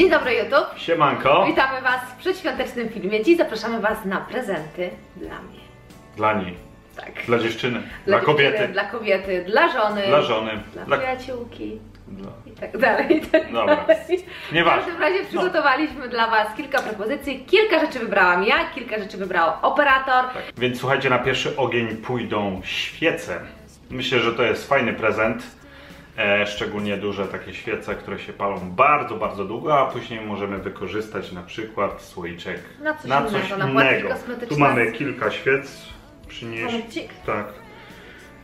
Dzień dobry YouTube. Siemanko. Witamy Was w przedświątecznym filmie. Dziś zapraszamy Was na prezenty dla mnie. Dla niej. Tak. Dla dziewczyny. Dla Dla, kobiety. dziewczyny, Dla kobiety, dla żony. Dla żony. Dla Dla... przyjaciółki. dla- I tak dalej, i tak Dobra. dalej. W Nieważne. każdym razie przygotowaliśmy dla Was kilka propozycji. Kilka rzeczy wybrałam ja, kilka rzeczy wybrał operator. Tak. Więc słuchajcie, na pierwszy ogień pójdą świece. Myślę, że to jest fajny prezent. E, szczególnie duże takie świece, które się palą bardzo, bardzo długo, a później możemy wykorzystać na przykład słoiczek Na coś innego, na płatki kosmetyczne. Tu mamy kilka świec. Przynieś. Tak.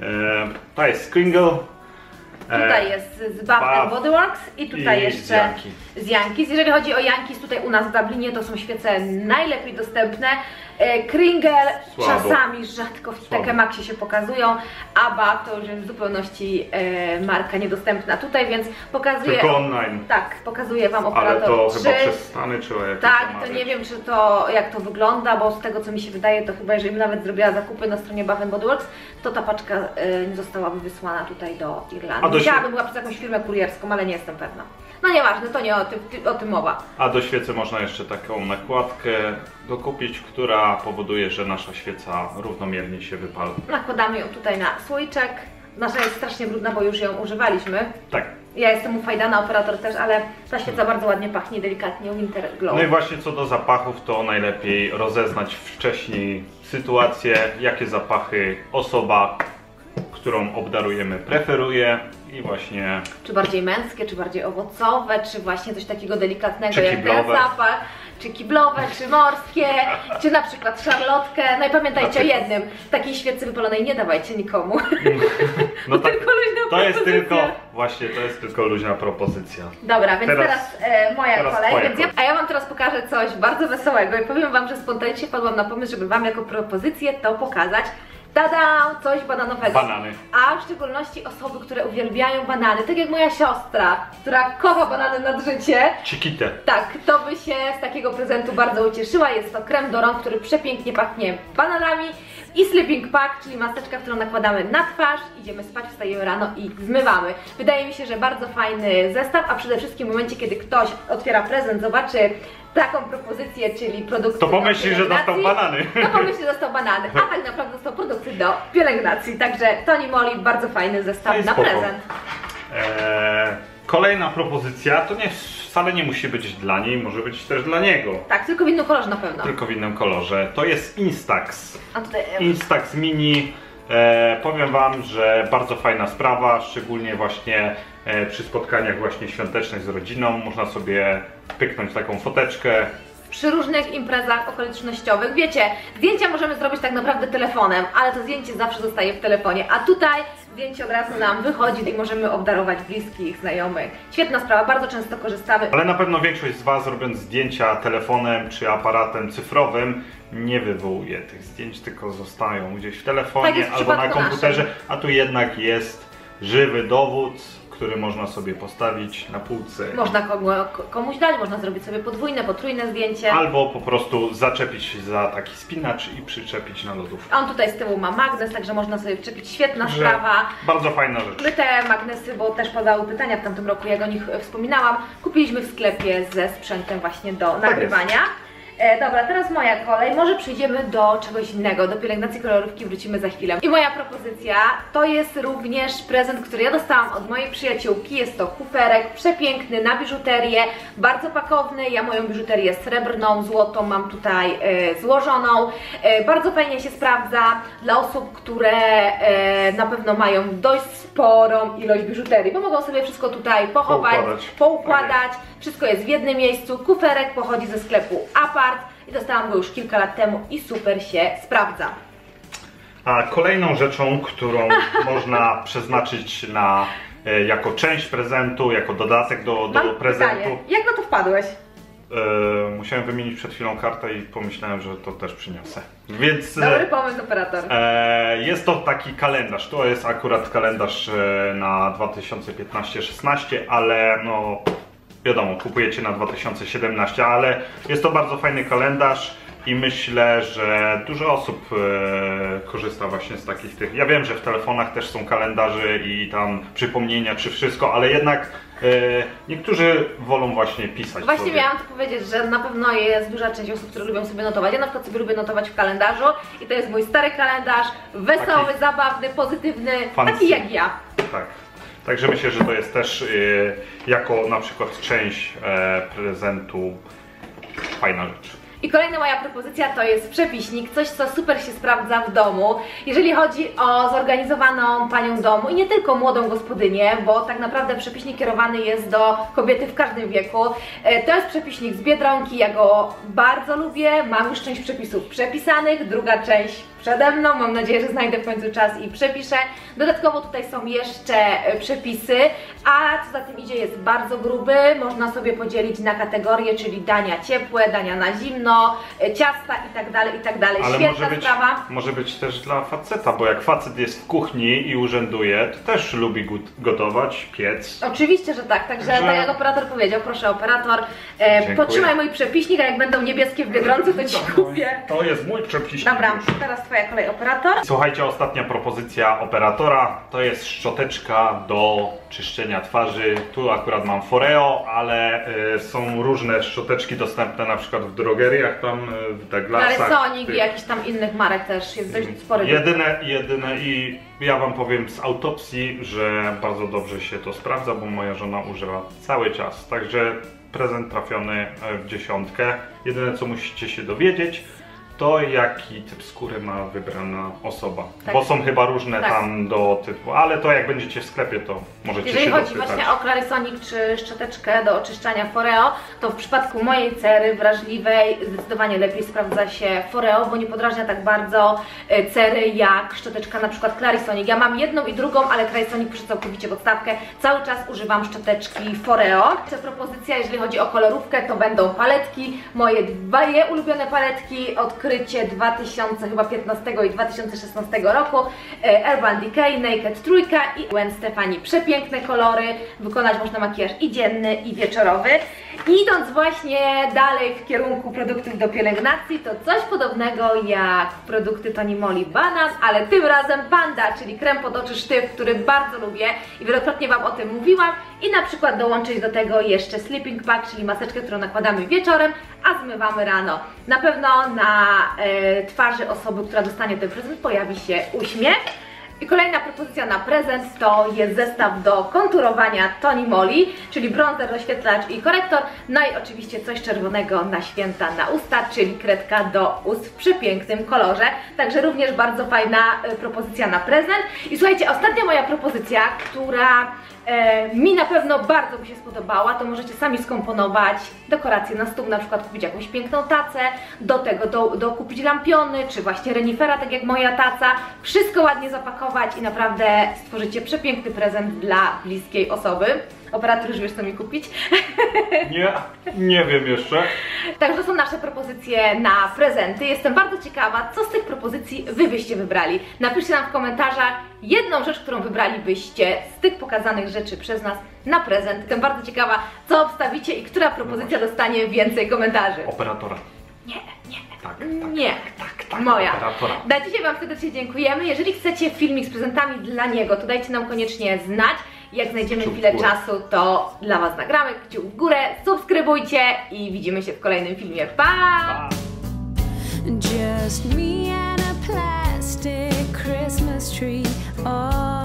E, to jest Kringle. E, Tutaj jest z Bath Bath and Body Works i tutaj i jeszcze z Yankee. z Yankees. Jeżeli chodzi o Yankees, tutaj u nas w Dublinie to są świece najlepiej dostępne. E, Kringle Słabo. czasami rzadko w Słabo. Tekemaxie się pokazują, a Bath to już jest w zupełności e, marka niedostępna tutaj, więc pokazuję... Tylko online. Tak, pokazuję Wam Ale operator to trzy. chyba przez Stany trzeba jakieś Tak, to nie wiem, czy to jak to wygląda, bo z tego co mi się wydaje, to chyba jeżeli bym nawet zrobiła zakupy na stronie Bath Body Works, to ta paczka e, nie zostałaby wysłana tutaj do Irlandii. A do Musiałabym była przez jakąś firmę kurierską, ale nie jestem pewna. No nieważne, to nie o tym, ty- o tym mowa. A do świecy można jeszcze taką nakładkę dokupić, która powoduje, że nasza świeca równomiernie się wypala. Nakładamy ją tutaj na słoiczek. Nasza jest strasznie brudna, bo już ją używaliśmy. Tak. Ja jestem ufajdana, operator też, ale ta świeca bardzo ładnie pachnie, delikatnie, Winter Glow. No i właśnie co do zapachów, to najlepiej rozeznać wcześniej sytuację, jakie zapachy osoba, którą obdarujemy, preferuje i właśnie Czy bardziej męskie, czy bardziej owocowe, czy właśnie coś takiego delikatnego Czy jak ten zapach, czy kiblowe, czy morskie, czy na przykład szarlotkę. No i pamiętajcie o Na przykład. jednym, takiej świecy wypalonej nie dawajcie nikomu. No tak, Tylko luźna to jest tylko, właśnie to jest tylko luźna propozycja. Dobra, więc teraz, Teraz- e, moja teraz kolej, twoja więc ja, kolej. a ja Wam teraz pokażę coś bardzo wesołego i powiem Wam, że spontanicznie padłam na pomysł, żeby Wam jako propozycję to pokazać. Tada! Coś bananowego. Banany. A w szczególności osoby, które uwielbiają banany, tak jak moja siostra, która kocha banany nad życie. Chiquite. Tak, to by się z takiego prezentu bardzo ucieszyła. Jest to krem do rąk, który przepięknie pachnie bananami i sleeping pack, czyli maseczka, którą nakładamy na twarz, idziemy spać, wstajemy rano i zmywamy. Wydaje mi się, że bardzo fajny zestaw, a przede wszystkim w momencie, kiedy ktoś otwiera prezent, zobaczy taką propozycję, czyli produkty To pomyśli, że dostał banany. No pomyśli, że dostał banany, a tak naprawdę dostał produkty do pielęgnacji. Także Toni Moli, bardzo fajny No zestaw i na spoko. prezent. Eee, kolejna propozycja, to nie, wcale nie musi być dla niej, może być też dla niego. Tak, tylko w innym kolorze na pewno. Tylko w innym kolorze. To jest Instax. A tutaj Instax Mini. E, powiem Wam, że bardzo fajna sprawa, szczególnie właśnie e, przy spotkaniach właśnie świątecznych z rodziną. Można sobie pyknąć taką foteczkę. Przy różnych imprezach okolicznościowych. Wiecie, zdjęcia możemy zrobić tak naprawdę telefonem, ale to zdjęcie zawsze zostaje w telefonie, a tutaj zdjęcie od razu nam wychodzi i możemy obdarować bliskich, znajomych. Świetna sprawa, bardzo często korzystamy. Ale na pewno większość z Was robiąc zdjęcia telefonem czy aparatem cyfrowym nie wywołuje tych zdjęć, tylko zostają gdzieś w Tak telefonie w albo na komputerze, naszym. a tu jednak jest żywy dowód, który można sobie postawić na półce. Można komu, komuś dać, można zrobić sobie podwójne, potrójne zdjęcie. Albo po prostu zaczepić się za taki spinacz i przyczepić na lodówkę. A On tutaj z tyłu ma magnes, także można sobie wczepić. Świetna Że sprawa. Bardzo fajna rzecz. My te magnesy, bo też padały pytania w tamtym roku, jak o nich wspominałam, kupiliśmy w sklepie ze sprzętem właśnie do nagrywania. E, dobra, teraz moja kolej. Może przejdziemy do czegoś innego, do pielęgnacji kolorówki wrócimy za chwilę. I moja propozycja to jest również prezent, który ja dostałam od mojej przyjaciółki. Jest to kuferek przepiękny na biżuterię, bardzo pakowny. Ja moją biżuterię srebrną, złotą mam tutaj e, złożoną. E, bardzo fajnie się sprawdza dla osób, które e, na pewno mają dość sporą ilość biżuterii, bo mogą sobie wszystko tutaj pochować, Poukładać. poukładać. Wszystko jest w jednym miejscu. Kuferek pochodzi ze sklepu Apart i dostałam go już kilka lat temu i super się sprawdza. A kolejną rzeczą, którą można przeznaczyć na e, jako część prezentu, jako dodatek do, do Mam prezentu. pytanie, jak na to wpadłeś? E, musiałem wymienić przed chwilą kartę i pomyślałem, że to też przyniosę. Więc e, Dobry pomysł, operator. e, jest to taki kalendarz. To jest akurat kalendarz na 2015-16, ale no wiadomo, kupujecie na 2017, ale jest to bardzo fajny kalendarz. I myślę, że dużo osób e, korzysta właśnie z takich tych. Ja wiem, że w telefonach też są kalendarze i tam przypomnienia czy wszystko, ale jednak e, niektórzy wolą właśnie pisać. Właśnie sobie. miałam to powiedzieć, że na pewno jest duża część osób, które lubią sobie notować. Ja na przykład sobie lubię notować w kalendarzu i to jest mój stary kalendarz, wesoły, Taki- zabawny, pozytywny, Fancy. taki jak ja. Tak. Także myślę, że to jest też e, jako na przykład część e, prezentu fajna rzecz. I kolejna moja propozycja to jest przepiśnik, coś co super się sprawdza w domu. Jeżeli chodzi o zorganizowaną panią domu i nie tylko młodą gospodynię, bo tak naprawdę przepiśnik kierowany jest do kobiety w każdym wieku. E, To jest przepiśnik z Biedronki, ja go bardzo lubię, mam już część przepisów przepisanych, druga część przede mną, mam nadzieję, że znajdę w końcu czas i przepiszę. Dodatkowo tutaj są jeszcze e, przepisy, a co za tym idzie jest bardzo gruby, można sobie podzielić na kategorie, czyli dania ciepłe, dania na zimno, e, ciasta i tak dalej, i tak dalej. Ale Świetna może być, sprawa. może być też dla faceta, bo jak facet jest w kuchni i urzęduje, to też lubi gotować, piec. Oczywiście, że tak, także Także- tak jak operator powiedział, proszę operator, e, Dziękuję. podtrzymaj mój przepiśnik, a jak będą niebieskie w Biedronce, to Ci kupię. To jest mój przepiśnik Dobra, teraz Twoja kolej operator. Słuchajcie, ostatnia propozycja operatora to jest szczoteczka do czyszczenia twarzy. Tu akurat mam Foreo, ale y, są różne szczoteczki dostępne na przykład w drogeriach, tam y, w Douglasach. Clarisonic tych- i jakiś tam innych marek też jest dość spory. Jedyne, jedyne i ja wam powiem z autopsji, że bardzo dobrze się to sprawdza, bo moja żona używa cały czas. Także prezent trafiony e, w dziesiątkę. Jedyne co musicie się dowiedzieć, to jaki typ skóry ma wybrana osoba. Tak. Bo są chyba różne Tak. tam do typu, ale to jak będziecie w sklepie, to możecie Jeżeli się chodzi dopytać. właśnie o Clarisonic czy szczoteczkę do oczyszczania Foreo, to w przypadku mojej cery wrażliwej zdecydowanie lepiej sprawdza się Foreo, bo nie podrażnia tak bardzo e, cery jak szczoteczka na przykład Clarisonic. Ja mam jedną i drugą, ale Clarisonic poszedł całkowicie w odstawkę. Cały czas używam szczoteczki Foreo. Jeszcze propozycja, jeżeli chodzi o kolorówkę, to będą paletki. Moje dwie ulubione paletki, odkrycie 2015 i 2016 roku. E, Urban Decay, Naked Trójka i Gwen Stefani. Przepiękne kolory, wykonać można makijaż i dzienny, i wieczorowy. Idąc właśnie dalej w kierunku produktów do pielęgnacji, to coś podobnego jak produkty Toni Moli Banan, ale tym razem Panda, czyli krem pod oczy sztyw, który bardzo lubię i wielokrotnie Wam o tym mówiłam. I na przykład dołączyć do tego jeszcze sleeping pack, czyli maseczkę, którą nakładamy wieczorem, a zmywamy rano. Na pewno na e, twarzy osoby, która dostanie ten prezent pojawi się uśmiech. I kolejna propozycja na prezent to jest zestaw do konturowania Toni Moli, czyli bronzer, rozświetlacz i korektor. No i oczywiście coś czerwonego na święta na usta, czyli kredka do ust w przepięknym kolorze. Także również bardzo fajna e, propozycja na prezent. I słuchajcie, ostatnia moja propozycja, która e, mi na pewno bardzo by się spodobała, to możecie sami skomponować dekoracje na stół, na przykład kupić jakąś piękną tacę, do tego do, do kupić lampiony, czy właśnie renifera, tak jak moja taca, wszystko ładnie zapakować i naprawdę stworzycie przepiękny prezent dla bliskiej osoby. Operator już wiesz co mi kupić. Nie, nie wiem jeszcze. Także to są nasze propozycje na prezenty. Jestem bardzo ciekawa, co z tych propozycji Wy byście wybrali. Napiszcie nam w komentarzach jedną rzecz, którą wybralibyście z tych pokazanych rzeczy przez nas na prezent. Jestem bardzo ciekawa, co obstawicie i która propozycja dostanie więcej komentarzy. Operatora. Nie, nie, Tak, tak. nie. Tak, tak. Moja. Operatora. Na dzisiaj Wam serdecznie dziękujemy. Jeżeli chcecie filmik z prezentami dla niego, to dajcie nam koniecznie znać. Jak znajdziemy chwilę czasu, to dla Was nagramy. Kciuk w górę, subskrybujcie i widzimy się w kolejnym filmie. Pa! pa. Christmas tree. Oh.